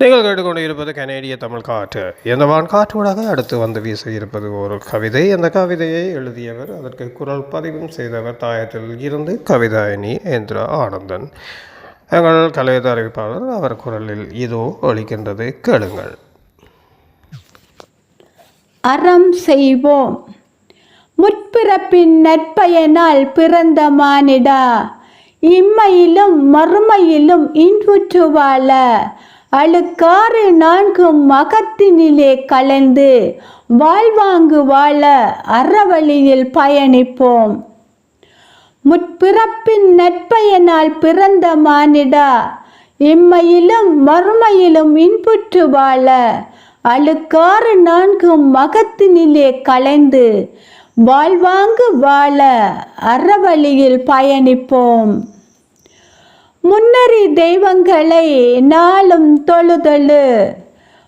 நீங்கள் கேட்டுக்கொண்டு இருப்பது கனேடிய தமிழ் காற்று. இந்த வான் காற்றூடாக அடுத்து வந்து வீச இருப்பது ஒரு கவிதை. அந்த கவிதையை எழுதியவர் அதற்கு குரல் பதிவும் செய்தவர் தாயத்தில் இருந்து கவிதாயினி எந்திரா ஆனந்தன். எங்கள் கலையத அறிவிப்பாளர் அவர் குரலில் இதோ ஒழிக்கின்றது கேளுங்கள். அறம் செய்வோம். முற்பிறப்பின் நற்பயனால் பிறந்த மானிடா. இம்மையிலும் மறுமையிலும் இன்புற்று வாழ. அழுக்காறு நான்கும் மகத்தினிலே கலந்து வாழ்வாங்கு வாழ அறவழியில் பயணிப்போம். முற்பிறப்பின் நற்பயனால் பிறந்த மானிடா இம்மையிலும் மறுமையிலும் இன்புற்று வாழ அழுக்காறு நான்கும் மகத்தினிலே கலைந்து வாழ்வாங்கு வாழ அறவழியில் பயணிப்போம். முன்னறி தெய்வங்களை நாளும் தொழுதழு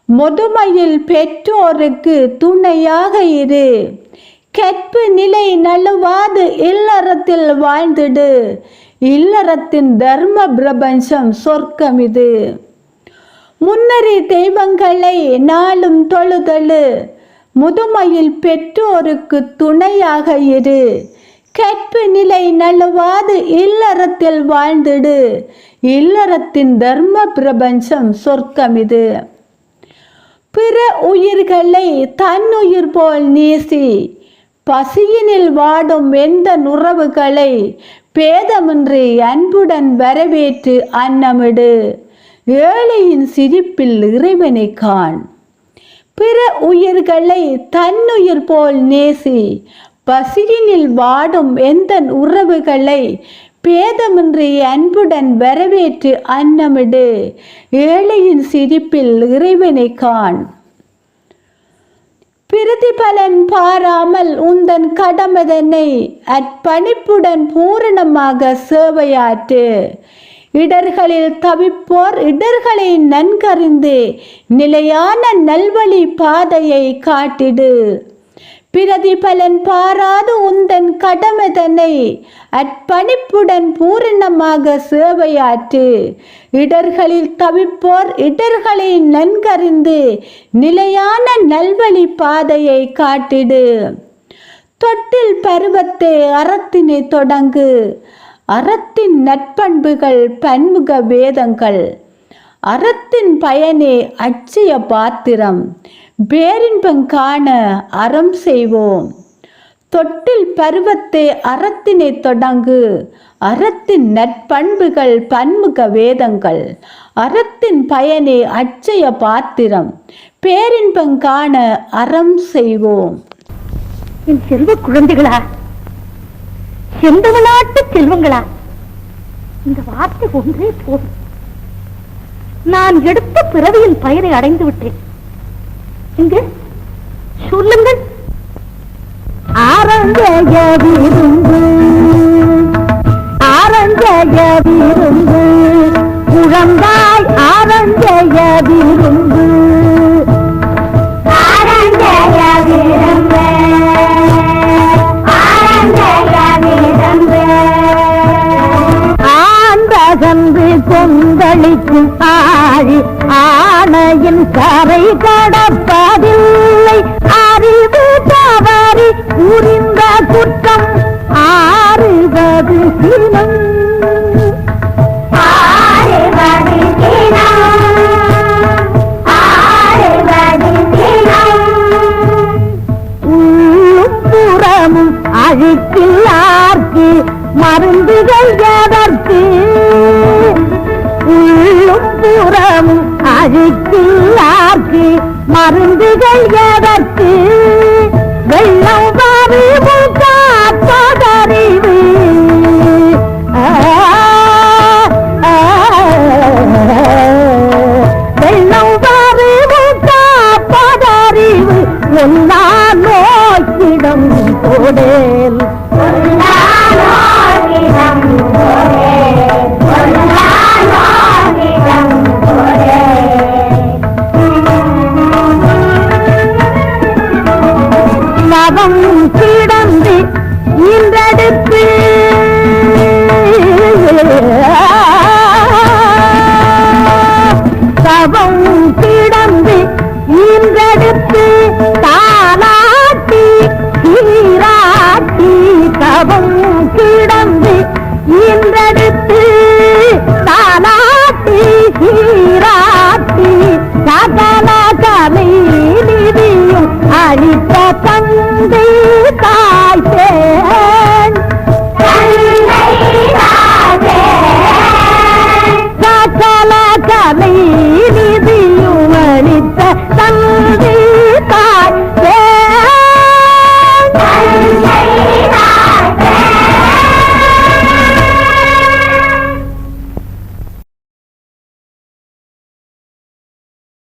முதுமையில் பெற்றோருக்கு துணையாக இரு. கற்பு நிலை நழுவாது இல்லறத்தில் வாழ்ந்திடு. இல்லறத்தின் தர்ம பிரபஞ்சம் சொர்க்கம் இது முன்னறி தெய்வங்களை நாளும் தொழுதழு முதுமையில் பெற்றோருக்கு துணையாக இரு. கற்பு நிலை நழுவாது இல்லறத்தில் வாழ்ந்திடு. இல்லறத்தின் தர்ம பிரபஞ்சம் சொர்க்கம் இது பிற உயிர்களை தன்னுயிர் போல் நேசி பசியினில் வாடும் எந்த நுறவுகளை பேதமின்றி அன்புடன் வரவேற்று அன்னமிடு. ஏழையின் சிரிப்பில் இறைவனை காண். பிற உயிர்களை தன்னுயிர் போல் நேசி பசியினில் வாடும் எந்த உறவுகளை பேதமின்றி அன்புடன் வரவேற்று அன்னமிடு. ஏழையின் சிரிப்பில் இறைவனை காண். பிரதிபலன் பாராமல் உந்தன் கடமதனை அற்பணிப்புடன் பூரணமாக சேவையாற்று. இடர்களில் தவிப்போர் இடர்களை நன்கறிந்து நிலையான நல்வழி பாதையை காட்டிடு. பிரதிபலன் பாராது உந்தன் கடமைதனை அர்ப்பணிப்புடன் பூரணமாக சேவையாற்று. இடர்களில் தவிப்போர் இடர்களை நன்கறிந்து நிலையான நல்வழி பாதையை காட்டிடு. தொட்டில் பருவத்தை அறத்தினை தொடங்கு. அறத்தின் நற்பண்புகள் பன்முக வேதங்கள். அறத்தின் பயனே அச்சய பாத்திரம். பேரின்பம் காண அறம் செய்வோம். தொட்டில் பருவத்தை அறத்தினை தொடங்கு. அறத்தின் நற்பண்புகள் பன்முக வேதங்கள். அறத்தின் பயனே அச்சய பாத்திரம். பேரின்பம் காண அறம் செய்வோம். என் செல்வ குழந்தைகளா செந்தவ நாட்டு செல்வங்களா இந்த வார்த்தை ஒன்றே போதும். நான் எடுத்த பிறவியின் பயனை அடைந்து விட்டேன் இங்க. சொல்லுங்கள். ஆரஞ்சய விருந்து ஆரஞ்சய விருந்து குழந்தாய் ஆரஞ்சய விருந்து கொந்தளிக்கும் ஆழி அணையின் கரை கடப்பதில்லை அறிவு தவறி புரிந்த குற்றம் ஆறுவது சினம். அழுக்கில்லார்க்கு மருந்துகள் எதற்கு? வெள்ளம் பாவி மூக்காற்றறிவு வெள்ளம் பாவி மூக்காற்றறிவு ஒன்னா